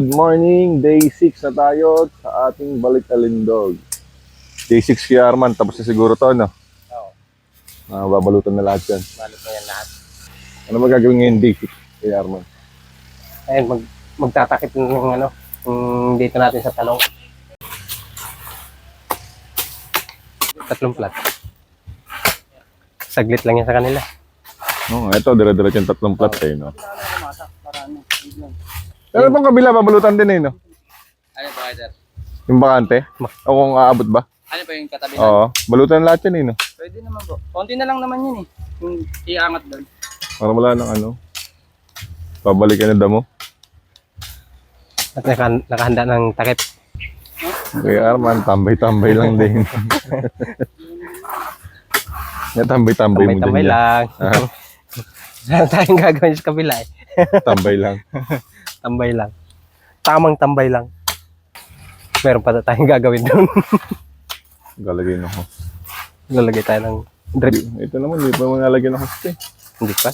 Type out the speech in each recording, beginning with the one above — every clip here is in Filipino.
Good morning, day 6 na tayo sa ating balik alindog. Day 6 kay Arman, tapos na siguro to, no? Oo. Ah, babalutan na lahat yan. Balot na yan lahat. Ano magagawin ngayon day 6 kay Arman? Ayun, mag, magtatakip ng ano, yung dito natin sa talong. Tatlong plat. Saglit lang yan sa kanila. No, ito, dire-diretso yung tatlong plat eh, no? Pero itong kabila, babalutan din eh, no? Ano kayo, sir? Yung bakante? O kung aabot ba? Ano po yung katabi na? Oo, balutan lahat yan eh, no? Pwede naman po. Konti na lang naman yun eh. Yung iangat doon. Para wala ng ano. Babalikan na damo. At naka, nakahanda ng takip. Kay Arman, tambay-tambay lang din. Nga tambay-tambay mo din Tambay-tambay yan. lang. Ah. Wala tayong gagawin sa kabila eh. Tambay lang. Tambay lang. Tamang tambay lang. Meron pa tayong gagawin doon. Galagay na ako. Lalagay tayo ng drip. Ito naman, hindi pa mo nalagyan ng hoste. Hindi pa.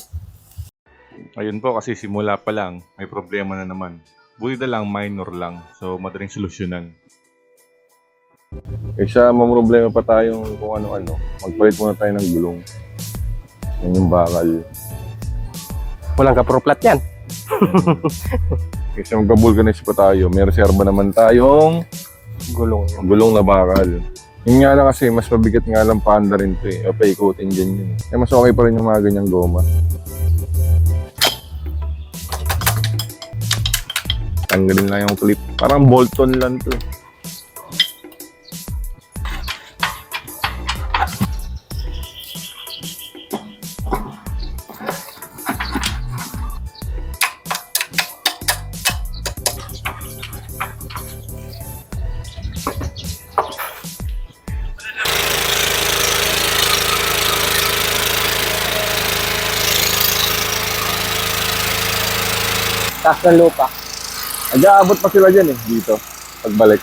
Ayun po, kasi simula pa lang, may problema na naman. Buti na lang, minor lang. So, madaling solusyonan. Eh siya, problema pa tayong kung ano-ano. Magpalit muna tayo ng gulong. Yan yung bakal. Walang kaproplat yan. Kasi magka-vulcanize pa tayo. May reserva naman tayong Gulong. gulong na bakal. Yun nga lang kasi, mas mabigat nga lang panda rin to eh. O paikutin dyan yun. Eh, mas okay pa rin yung mga ganyang goma. Tanggalin lang yung clip. Parang Bolton lang to. eh. Ng lupa. Nag-aabot pa sila dyan eh, dito. Pagbalik.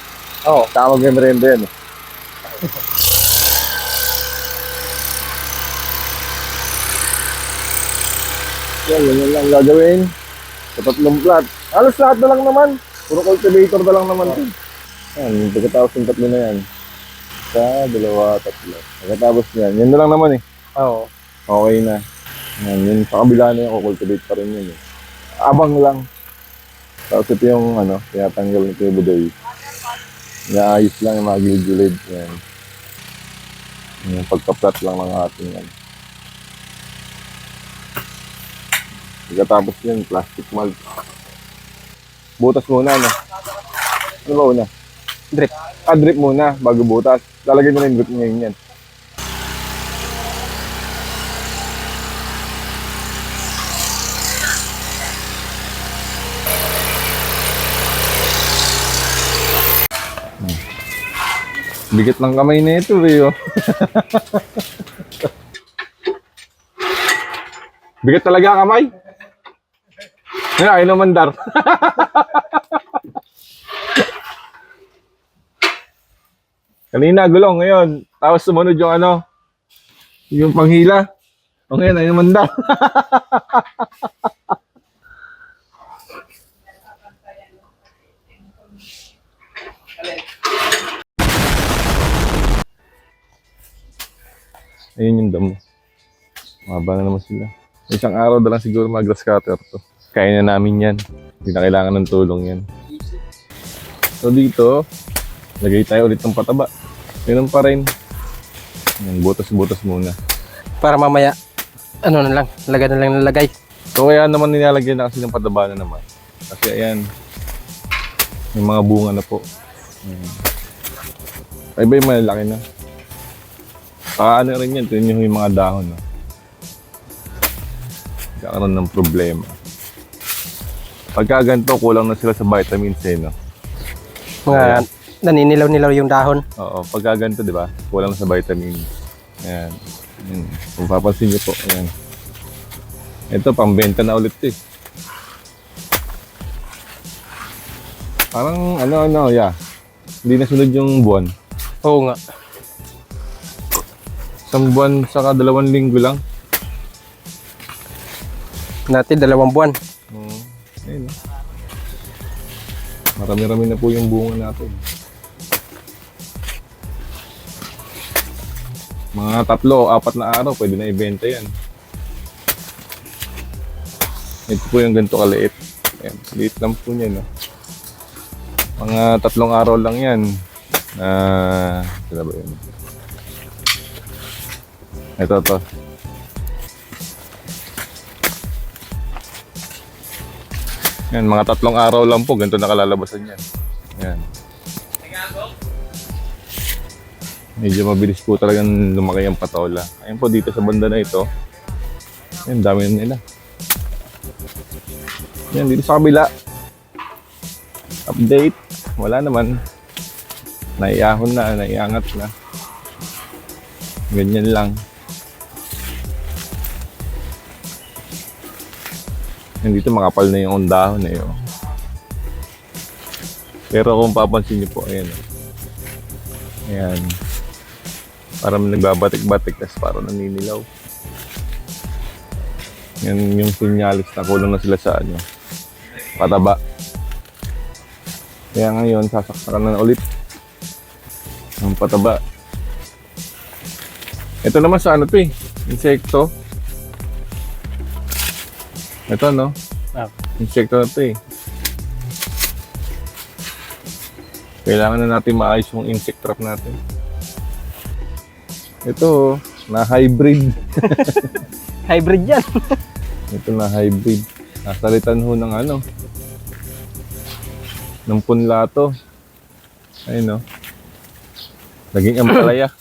Oo. Saka mag-merenda yan eh. Yan, yan lang gagawin. Sa tatlong plat. Halos lahat na lang naman. Puro cultivator na lang naman. to. Yan, pagkatapos yung tatlo na yan. Isa, dalawa, tatlo. Pagkatapos yan, yan na lang naman eh. Oo. Okay na. Yan, yun sa kabila na yung kukultivate pa rin yun eh. Abang lang. Tapos ito yung ano, tinatanggal ng tubudoy. Inaayos lang yung mga gilid-gilid. Yan. Yung pagka-flat lang ng ating yan. Pagkatapos yun, plastic mold. Butas muna, no? Ano ba una? Drip. Ah, drip muna, bago butas. Lalagyan mo na yung drip ngayon yan. Bigat ng kamay na ito, eh, oh. Bigat talaga ang kamay. Yan, ayaw na mandar. Kanina, gulong. Ngayon, tapos sumunod yung ano, yung panghila. O ngayon, ayaw na mandar. Ayun yung damo. Mahaba na naman sila. Isang araw na lang siguro mga grass cutter to. Kaya na namin yan. Hindi na kailangan ng tulong yan. So dito, lagay tayo ulit ng pataba. Ganun pa rin. Yan, butas-butas muna. Para mamaya, ano na lang, lagay na lang nalagay. So kaya naman nilalagyan na kasi ng pataba na naman. Kasi ayan, yung mga bunga na po. Ay ba yung malalaki na? Saka ano rin yan, tingnan nyo yung mga dahon. No? Kakaroon ng problema. Pagka ganito, kulang na sila sa vitamins eh, no? Mga naninilaw-nilaw yung dahon. Oo, pagka ganito, di ba? Kulang na sa vitamins. Ayan. Ayan. Kung papansin nyo po, ayan. Ito, pambenta na ulit eh. Parang ano, ano, yeah. Hindi na sunod yung buwan. Oo nga. Isang buwan saka dalawang linggo lang. Natin dalawang buwan. Oo. Ayun. Marami-rami na po yung bunga natin. Mga tatlo, apat na araw, pwede na ibenta yan. Ito po yung ganito kaliit. Ayan, liit lang po niya, no? Mga tatlong araw lang yan. Ah, sila ba yun? Ito, to. Yan, mga tatlong araw lang po, ganito nakalalabasan yan. Yan. Medyo mabilis po talagang lumaki ang patola. Ayun po dito sa banda na ito. Yan, dami na nila. Yan, dito sa kabila. Update. Wala naman. Naiahon na, naiangat na. Ganyan lang. Yan dito makapal na yung dahon eh. Oh. Pero kung papansin niyo po, ayan. Ayan. Parang nagbabatik-batik tas parang naninilaw. Yan yung sinyalis na kulang na sila sa ano. Pataba. Kaya ngayon, sasaksakan na ulit. Ang pataba. Ito naman sa ano to eh. Insekto. Ito no. Ah. Insekto na to eh. Kailangan na natin maayos yung insect trap natin. Ito, na hybrid. Hybrid yan. Ito na hybrid. Nasalitan ho ng ano. Ng punla to. Ayun no. Naging ampalaya.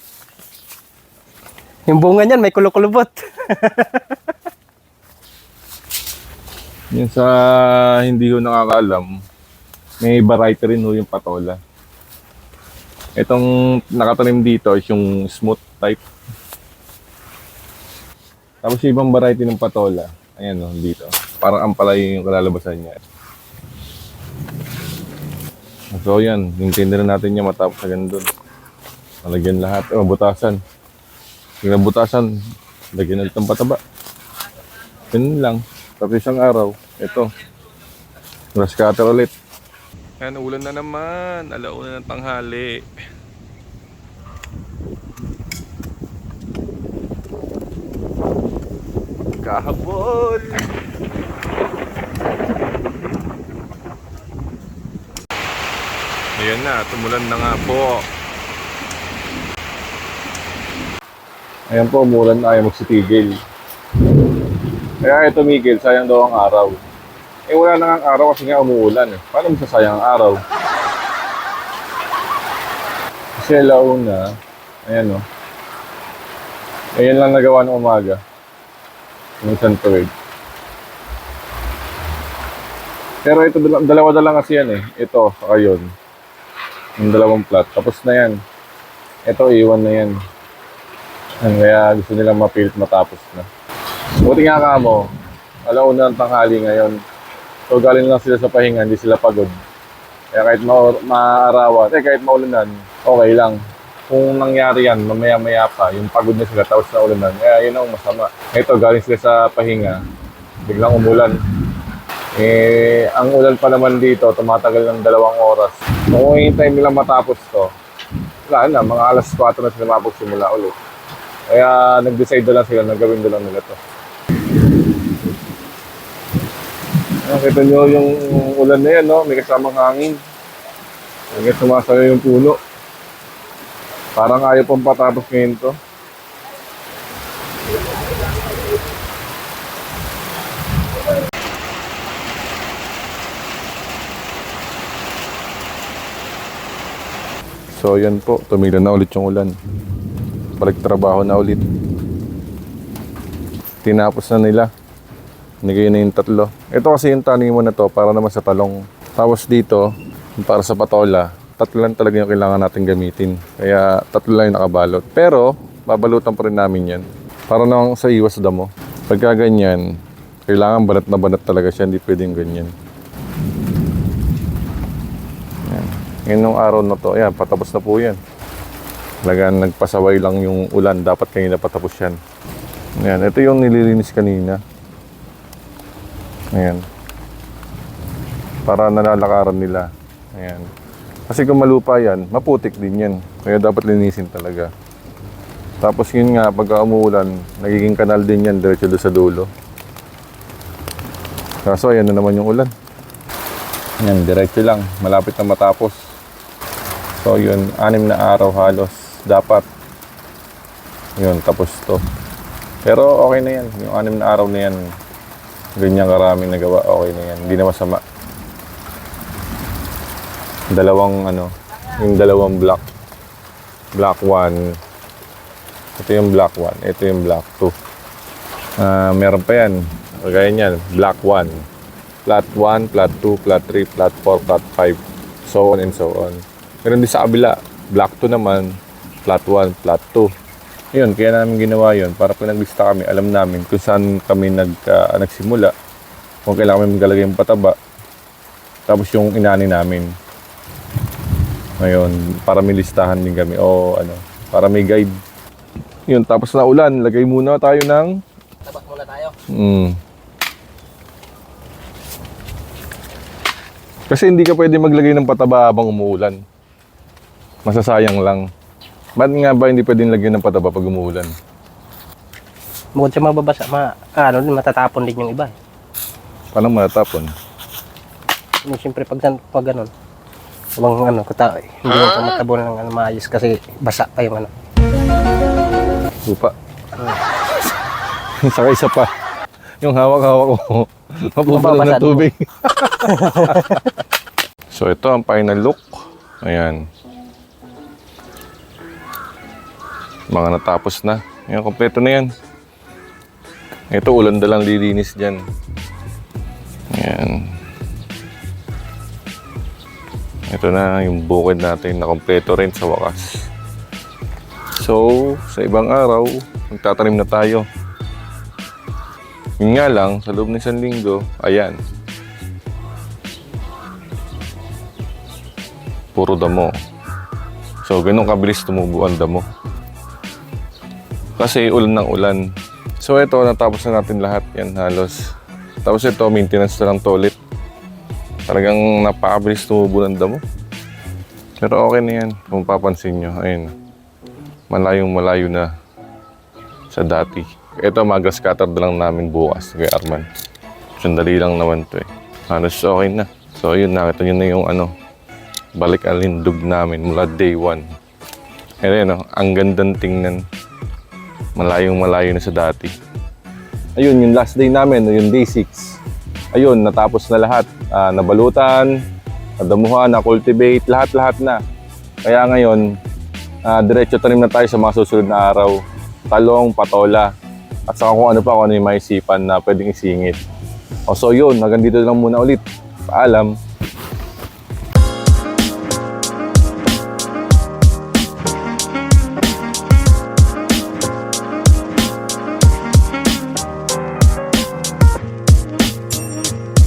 Yung bunga niyan, may kulukulubot. Yung sa hindi ko nakakaalam, may variety rin ho yung patola. Itong nakatanim dito is yung smooth type. Tapos yung ibang variety ng patola, ayan o, dito. Parang ampalay yung kalalabasan niya. So yan, hintayin na natin niya matapos sa ganun. Malagyan lahat. Oh, butasan. Yung nabutasan, lagyan ulit ng pataba. Ganun lang. Tapos isang araw, ito. Grass cutter ulit. Yan, ulan na naman. Alauna ng tanghali. Kahabol! Ayan na, tumulan na nga po. Ayan po, umulan na ayaw magsitigil. Kaya ito Miguel, sayang daw ang araw. Eh wala na ang araw kasi nga umuulan eh. Paano masasayang ang araw? Kasi launa, ayan o. Ayan lang nagawa ng umaga. Yung isang. Pero ito, dala- dalawa na lang kasi yan eh. Ito, saka yun. Yung dalawang plat. Tapos na yan. Ito, iwan na. Yan, Kaya gusto nilang mapilit matapos na. Buti nga ka mo, alauna ng tanghali ngayon. So galing lang sila sa pahinga, hindi sila pagod. Kaya kahit ma maarawan, eh kahit maulanan, okay lang. Kung nangyari yan, mamaya-maya pa, yung pagod na sila tapos na ulanan, kaya yun ang masama. Ito, galing sila sa pahinga, biglang umulan. Eh, ang ulan pa naman dito, tumatagal ng dalawang oras. Kung hintayin nila matapos to, wala na, mga alas 4 na sila mapagsimula ulit. Kaya nag-decide na lang sila na gawin na lang nila to. Nakita nyo yung ulan na yan, no? May kasamang hangin. Hanggang sumasayo yung puno. Parang ayaw pang patapos ngayon to. So yan po, tumila na ulit yung ulan. Balik trabaho na ulit. Tinapos na nila. Nigay na yung tatlo. Ito kasi yung taniman na to para naman sa talong. Tapos dito, yung para sa patola, tatlo lang talaga yung kailangan natin gamitin. Kaya tatlo lang yung nakabalot. Pero, babalutan pa rin namin yan. Para naman sa iwas damo. Pagka ganyan, kailangan banat na banat talaga siya. Hindi pwedeng ganyan. Yan. Ngayon nung araw na to, ayan, patapos na po yan. Talagang nagpasaway lang yung ulan. Dapat kanina patapos yan. Ayan, ito yung nililinis kanina. Ayan. Para nalalakaran nila. Ayan. Kasi kung malupa yan, maputik din yan. Kaya dapat linisin talaga. Tapos yun nga, pagka umuulan, nagiging kanal din yan, diretso sa dulo. Kaso ayan na naman yung ulan. Yan, diretso lang. Malapit na matapos. So yun, anim na araw halos. Dapat. Yun, tapos to. Pero okay na yan. Yung anim na araw na yan, ganyan karaming nagawa, okay na yan. Hindi na masama. Dalawang ano, yung dalawang block. Block 1. Ito yung block 1. Ito yung block 2. Ah, meron pa yan. Kagaya niyan, block 1. Plot 1, plot 2, plot 3, plot 4, plot 5. So on and so on. Meron din sa kabila. Block 2 naman, plot 1, plot 2. Yun, kaya namin ginawa yun para pag naglista kami, alam namin kung saan kami nag, ah, nagsimula, kung kailangan kami maglalagay ng pataba, tapos yung inani namin. Ngayon, para may listahan din kami o ano, para may guide. Yun, tapos na ulan, lagay muna tayo ng Tabak muna tayo. Mm. Kasi hindi ka pwede maglagay ng pataba habang umuulan. Masasayang lang. Ba't nga ba hindi pwedeng lagyan ng pataba pag umuulan? Bukod sa mababasa, ma, ano, din, matatapon din yung iba. eh. Paano matatapon? Yung siyempre pag, pag ganun, Habang ano, kuta, hindi mo pa matabon ng ano, maayos kasi basa pa yung ano. Lupa. Saka isa pa. Yung hawak-hawak ko. Mapupula Mababasa ng tubig. so ito ang final look. Ayan. Mga natapos na. Ayan, kompleto na yan. Ito, ulan dalang lilinis dyan. Ayan. Ito na yung bukid natin na kompleto rin sa wakas. So, sa ibang araw, magtatanim na tayo. Yun nga lang, sa loob ng isang linggo, ayan. Puro damo. So, ganun kabilis tumubo ang damo. Kasi ulan ng ulan. So, ito, natapos na natin lahat yan halos. Tapos ito, maintenance na lang to ulit. Talagang napakabilis tumubo ng damo. Pero okay na yan, kung papansin nyo. Ayun, malayong malayo na sa dati. Ito, magas cutter na lang namin bukas kay Arman. Sandali lang naman to eh. Halos okay na. So yun, nakita nyo na yung ano, balik alindog namin mula day one. Ayun, no, ang gandang tingnan. Malayong malayo na sa dati. Ayun, yung last day namin, yung day 6. Ayun, natapos na lahat. Ah, nabalutan, nadamuhan, na-cultivate, lahat-lahat na. Kaya ngayon, Ah, diretso tanim na tayo sa mga susunod na araw. Talong, patola, at saka kung ano pa, kung ano yung maisipan na pwedeng isingit. O so yun, hanggang dito lang muna ulit. Paalam.